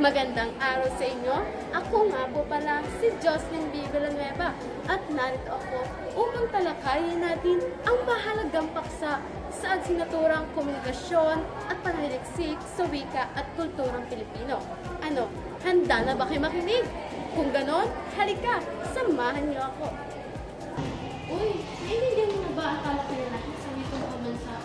Magandang araw sa inyo. Ako nga po pala si Jocelyn B. Villanueva at narito ako upang talakayin natin ang mahalagang paksa sa asignaturang komunikasyon at pananaliksik sa wika at kulturang Pilipino. Ano, handa na ba kayo makinig? Kung ganon, halika, samahan niyo ako. Uy, hindi mo na ba akala kayo natin sa wikang kultura?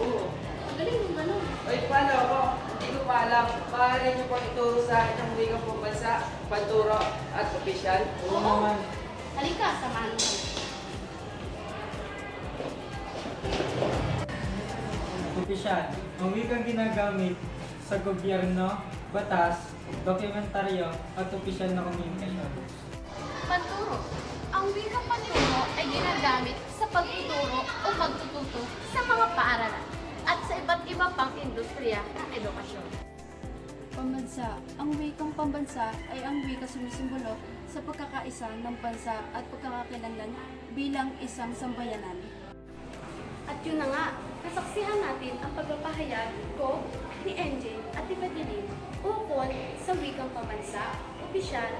Oo. Magaling mo ano? Ay, paano ako? Hindi ko pa alam. Maaari niyo pang ituro sa akin ang wikang pambansa, panturo at opisyal? Oo. Halika, samahan mo. Opisyal, ang wikang ginagamit sa gobyerno, batas, dokumentaryo at opisyal na komunikasyon. Panturo. Ang wikang panturo ay ginagamit sa pagtuturo o pagtututo sa mga paaralan iba't iba pang industriya ng edukasyon. Pambansa. Ang wikang pambansa ay ang wika sumisimbolo sa pagkakaisa ng bansa at pagkakakilanlan bilang isang sambayanan. At yun na nga, nasaksihan natin ang pagpapahayag ko ni NJ at ni Madeline ukol sa wikang pambansa, opisyal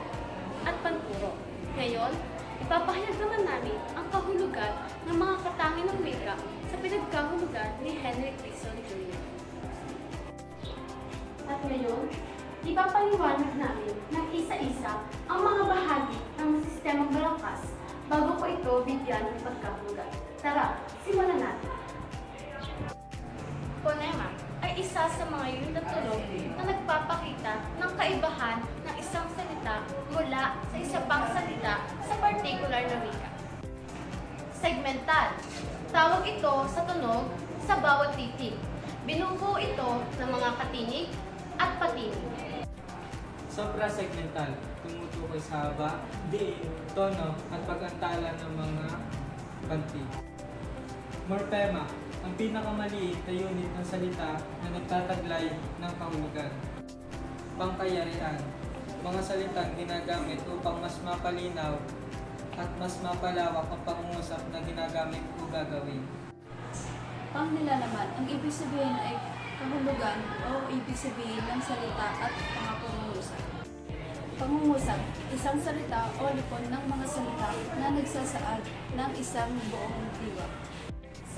at panturo. Ngayon, ipapahayag naman namin ang kahulugan ng mga katangi ng wika sa pinagkahulugan ni Henry Dixon Jr. At ngayon, ipapaliwanag namin ng isa-isa ang mga bahagi ng sistemang balangkas bago ko ito bigyan ng pagkahulugan. Tara, simulan natin. Phonema ay isa sa mga unit ng tunog na nagpapakita ng kaibahan ng isang salita mula sa isa pang salita sa wika. Segmental. Tawag ito sa tunog sa bawat titik. Binubuo ito ng mga katinig at patinig. Supra-segmental, tumutukoy sa haba, diin, tono at pag-antala ng mga panti. Morphema, ang pinakamaliit na unit ng salita na nagtataglay ng kahulugan. Pangkayarian, mga salitang ginagamit upang mas mapalinaw at mas mapalawak ang pangungusap na ginagamit o gagawin. Pangnilalaman. Ang ibig sabihin ay kahulugan o ibig sabihin ng salita at mga pangungusap. Pangungusap, isang salita o lipon ng mga salita na nagsasaad ng isang buong diwa.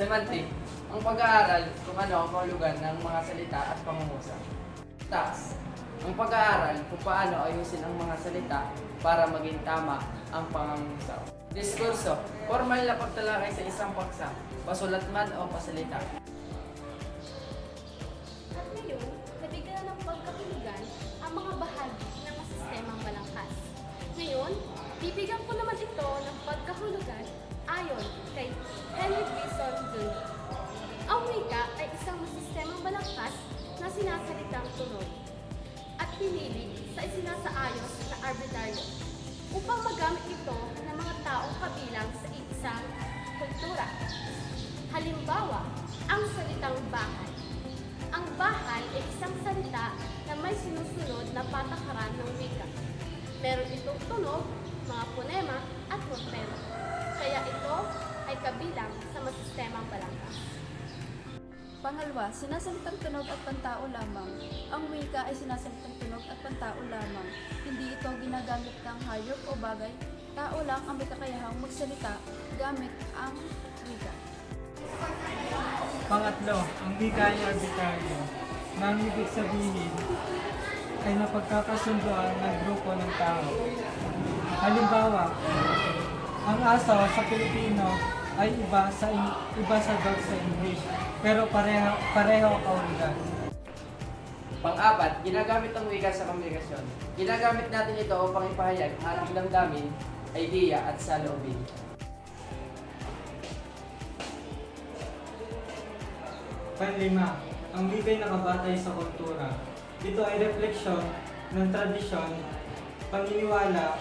Semantic, ang pag-aaral kung ano ang kahulugan ng mga salita at pangungusap. Tax, ang pag-aaral kung paano ayusin ang mga salita para maging tama ang pangungusap. Diskurso, formal na pagtalakay sa isang paksa, pasulat man o pasalita. At ngayon, nabigyan na ng pagkahulugan ang mga bahagi ng sistemang balangkas. Ngayon, bibigyan ko naman ito ng pagkahulugan ayon kay Henry Mason Jr. Ang wika ay isang sistemang balangkas na sinasalitang tunog pinili sa isinasaayos na arbitraryo upang magamit ito ng mga taong kabilang sa isang kultura. Halimbawa, ang salitang bahay. Ang bahay ay isang salita na may sinusunod na patakaran ng wika. Meron itong tunog, mga ponema, at morfema. Kaya ito ay kabilang sa masistemang balangkas. Pangalawa, sinasalitang tunog at pantao lamang. Ang wika ay sinasalitang tunog at pantao lamang. Hindi ito ginagamit ng hayop o bagay. Tao lang ang may kakayahang magsalita gamit ang wika. Pangatlo, ang wika ay arbitraryo, na ang ibig sabihin ay napagkakasunduan ng grupo ng tao. Halimbawa, ang aso sa Pilipino ay iba sa iba sa dog sa English, pero pareho pareho kaunigan. Pang-apat, ginagamit ang wika sa komunikasyon. Ginagamit natin ito upang ipahayag ang ating damdamin, idea at saloobin. Panlima, ang wika'y nakabatay sa kultura. Ito ay refleksyon ng tradisyon, paniniwala,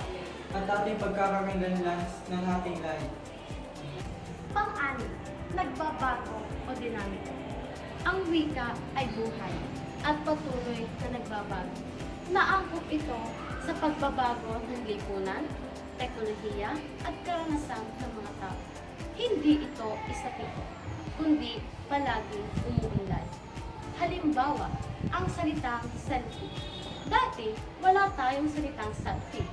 at ating pagkakakilanlan ng ating life. Pang-ani, nagbabago o dinamiko. Ang wika ay buhay at patuloy na nagbabago. Naangkop ito sa pagbabago ng lipunan, teknolohiya at karanasan ng mga tao. Hindi ito isa pito, kundi palaging umuunlad. Halimbawa, ang salitang selfie. Dati, wala tayong salitang selfie.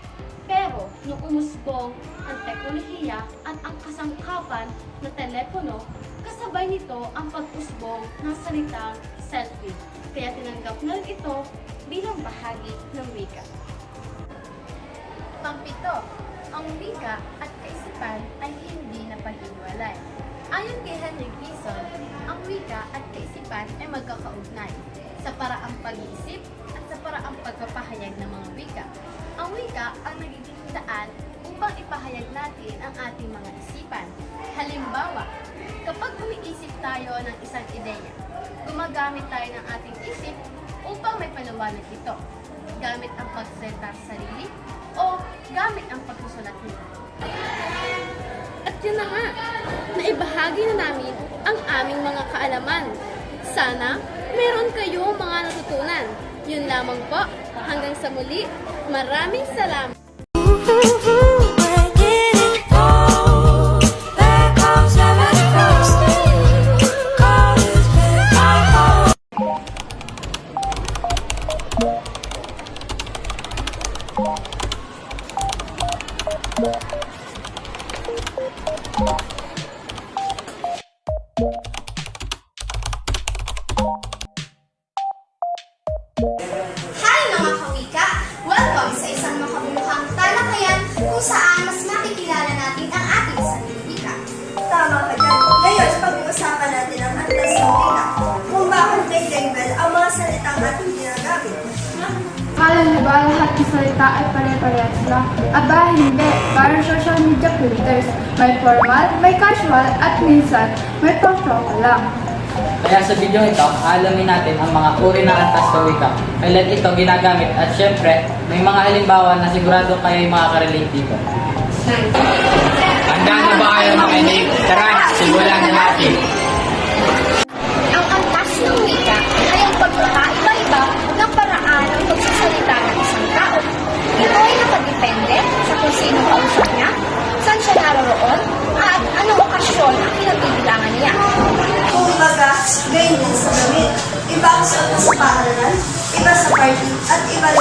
Pero, nung umusbong ang teknolohiya at ang kasangkapan na telepono, kasabay nito ang pag-usbong ng salitang selfie. Kaya tinanggap na ito bilang bahagi ng wika. Pangpito, ang wika at kaisipan ay hindi na paghiwalay. Ayon kay Henry Gleason, ang wika at kaisipan ay magkakaugnay sa paraang pag-iisip gumagamit tayo ng ating isip upang may paliwanag ito gamit ang pagsalita sa sarili o gamit ang pagsusulat nito. At yun na nga, naibahagi na namin ang aming mga kaalaman. Sana meron kayong mga natutunan. Yun lamang po. Hanggang sa muli, maraming salamat. Ng wika. Kung bakit may label ang mga salitang ating ginagamit. Akala niyo ba lahat ng salita ay pare-parehas lang? Aba, hindi. Parang social media filters. May formal, may casual, at minsan may pang-promo lang. Kaya sa video ito, alamin natin ang mga uri ng antas ng wika, kailan ito ginagamit at syempre, may mga halimbawa na sigurado kayo ay makaka-relate dito. Handa na ba kayo makinig? Tara, simulan na natin.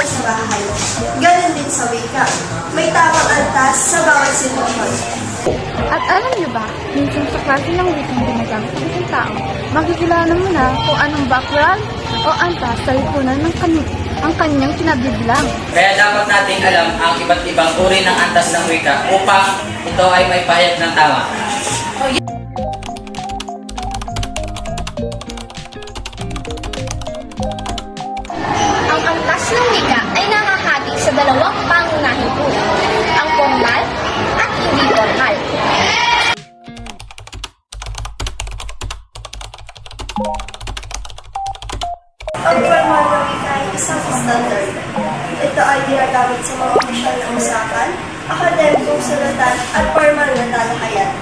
Sa bahay. Ganon din sa wika. May tamang antas sa bawat sitwasyon. At alam niyo ba, minsan sa klase ng wikang ginagamit ng isang tao, makikilala mo na kung anong background o antas sa lipunan ng kan ang kanyang kinabiblang. Kaya dapat nating alam ang iba't ibang uri ng antas ng wika upang ito ay may pahayag ng tama. Ang angkas ng wika dalawang pangunahing uri, ang formal at hindi formal. Ang formal na wika ay isang standard. Ito ay ginagamit sa mga opisyal na usapan, akademikong sulatan, at formal na talakayan.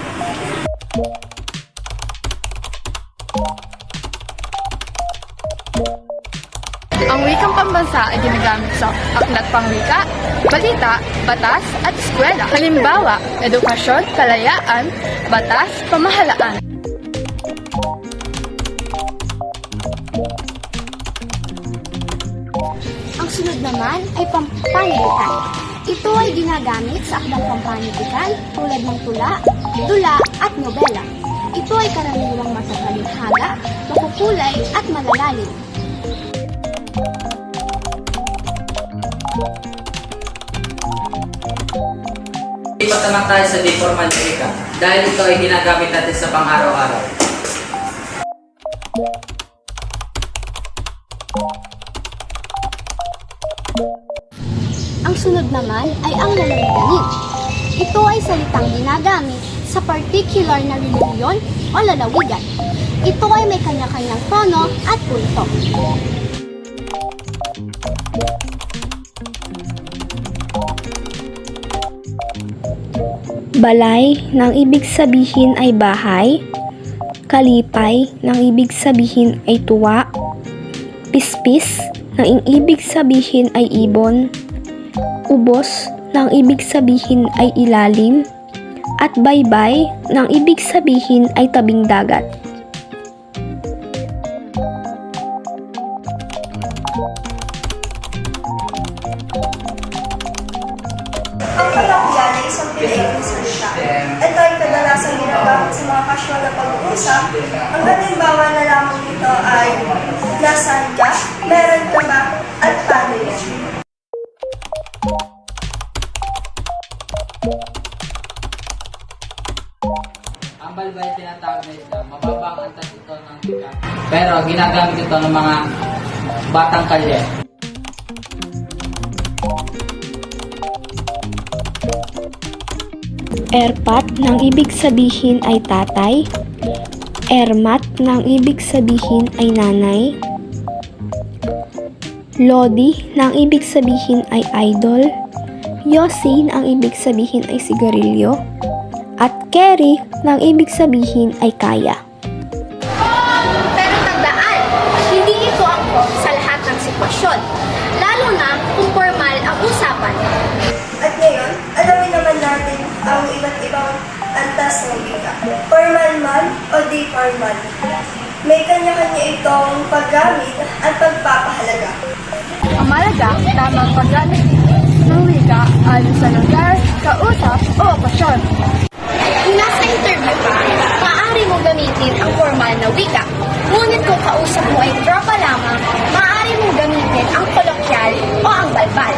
Ang wikang pambansa ay ginagamit sa aklat pangwika, balita, batas, at eskwela. Halimbawa, edukasyon, kalayaan, batas, pamahalaan. Ang sunod naman ay pampanitikan. Ito ay ginagamit sa akdang pampanitikan tulad ng tula, dula at nobela. Ito ay karaniwang matatalinghaga, makukulay at malalalim. Lipat naman tayo sa deformal na wika dahil ito ay ginagamit natin sa pang-araw-araw. Ang sunod naman ay ang lalawiganin. Ito ay salitang ginagamit sa particular na religion o lalawigan. Ito ay may kanya-kanyang tono at punto. Balay ng ibig sabihin ay bahay. Kalipay ng ibig sabihin ay tuwa. Pispis ng ibig sabihin ay ibon. Ubos ng ibig sabihin ay ilalim. At baybay ng ibig sabihin ay tabing dagat. Ang kalakyan ay isang piliin salita. Ito ay kadalasan ginagamit sa mga casual na pag-uusap. Ang halimbawa na lamang nito ay nasaan ka, meron ka ba, at paano yan. Ang balbay tinatawag na Islam, mababa ang antas ito ng wika. Pero ginagamit ito ng mga batang kalye. Erpat ng ibig sabihin ay tatay. Ermat ng ibig sabihin ay nanay. Lodi ng ibig sabihin ay idol. Yossi ng ibig sabihin ay sigarilyo. At Kerry ng ibig sabihin ay kaya. formal o di formal. May kanya-kanya itong paggamit at pagpapahalaga. Ang malaga, tamang paggamit ng wika ayon sa lugar, kausap o okasyon. Kung nasa interview ka, maaari mo gamitin ang formal na wika. Ngunit kung kausap mo ay tropa lamang, maaari mong gamitin ang kolokyal o ang balbal.